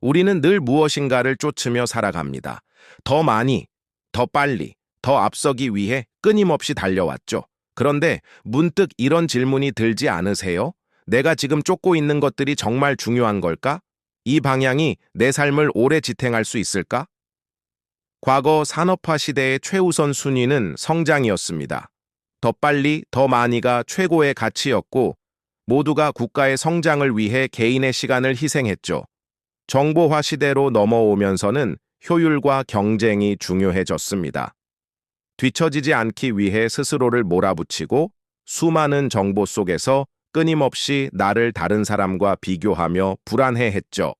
우리는 늘 무엇인가를 쫓으며 살아갑니다. 더 많이, 더 빨리, 더 앞서기 위해 끊임없이 달려왔죠. 그런데 문득 이런 질문이 들지 않으세요? 내가 지금 쫓고 있는 것들이 정말 중요한 걸까? 이 방향이 내 삶을 오래 지탱할 수 있을까? 과거 산업화 시대의 최우선 순위는 성장이었습니다. 더 빨리, 더 많이가 최고의 가치였고, 모두가 국가의 성장을 위해 개인의 시간을 희생했죠. 정보화 시대로 넘어오면서는 효율과 경쟁이 중요해졌습니다. 뒤처지지 않기 위해 스스로를 몰아붙이고 수많은 정보 속에서 끊임없이 나를 다른 사람과 비교하며 불안해했죠.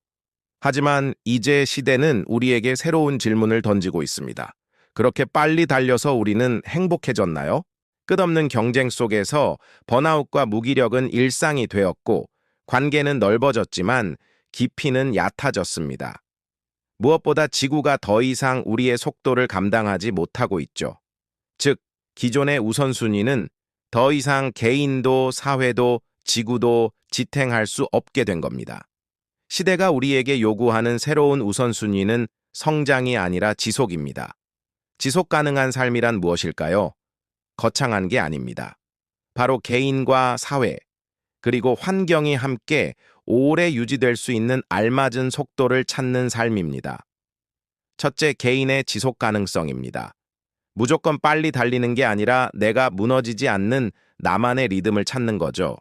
하지만 이제 시대는 우리에게 새로운 질문을 던지고 있습니다. 그렇게 빨리 달려서 우리는 행복해졌나요? 끝없는 경쟁 속에서 번아웃과 무기력은 일상이 되었고 관계는 넓어졌지만 깊이는 얕아졌습니다. 무엇보다 지구가 더 이상 우리의 속도를 감당하지 못하고 있죠. 즉, 기존의 우선순위는 더 이상 개인도 사회도 지구도 지탱할 수 없게 된 겁니다. 시대가 우리에게 요구하는 새로운 우선순위는 성장이 아니라 지속입니다. 지속 가능한 삶이란 무엇일까요? 거창한 게 아닙니다. 바로 개인과 사회, 그리고 환경이 함께 오래 유지될 수 있는 알맞은 속도를 찾는 삶입니다. 첫째, 개인의 지속 가능성입니다. 무조건 빨리 달리는 게 아니라 내가 무너지지 않는 나만의 리듬을 찾는 거죠.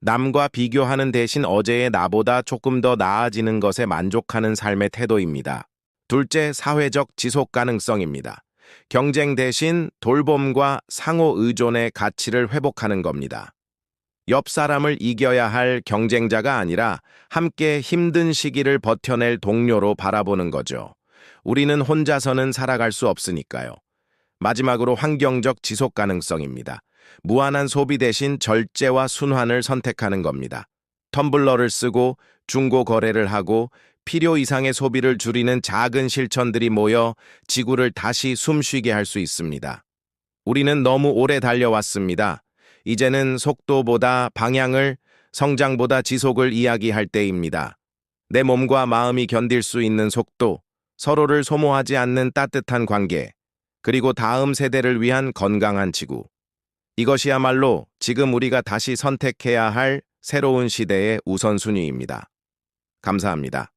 남과 비교하는 대신 어제의 나보다 조금 더 나아지는 것에 만족하는 삶의 태도입니다. 둘째, 사회적 지속 가능성입니다. 경쟁 대신 돌봄과 상호 의존의 가치를 회복하는 겁니다. 옆 사람을 이겨야 할 경쟁자가 아니라 함께 힘든 시기를 버텨낼 동료로 바라보는 거죠. 우리는 혼자서는 살아갈 수 없으니까요. 마지막으로 환경적 지속 가능성입니다. 무한한 소비 대신 절제와 순환을 선택하는 겁니다. 텀블러를 쓰고 중고 거래를 하고 필요 이상의 소비를 줄이는 작은 실천들이 모여 지구를 다시 숨쉬게 할 수 있습니다. 우리는 너무 오래 달려왔습니다. 이제는 속도보다 방향을, 성장보다 지속을 이야기할 때입니다. 내 몸과 마음이 견딜 수 있는 속도, 서로를 소모하지 않는 따뜻한 관계, 그리고 다음 세대를 위한 건강한 지구. 이것이야말로 지금 우리가 다시 선택해야 할 새로운 시대의 우선순위입니다. 감사합니다.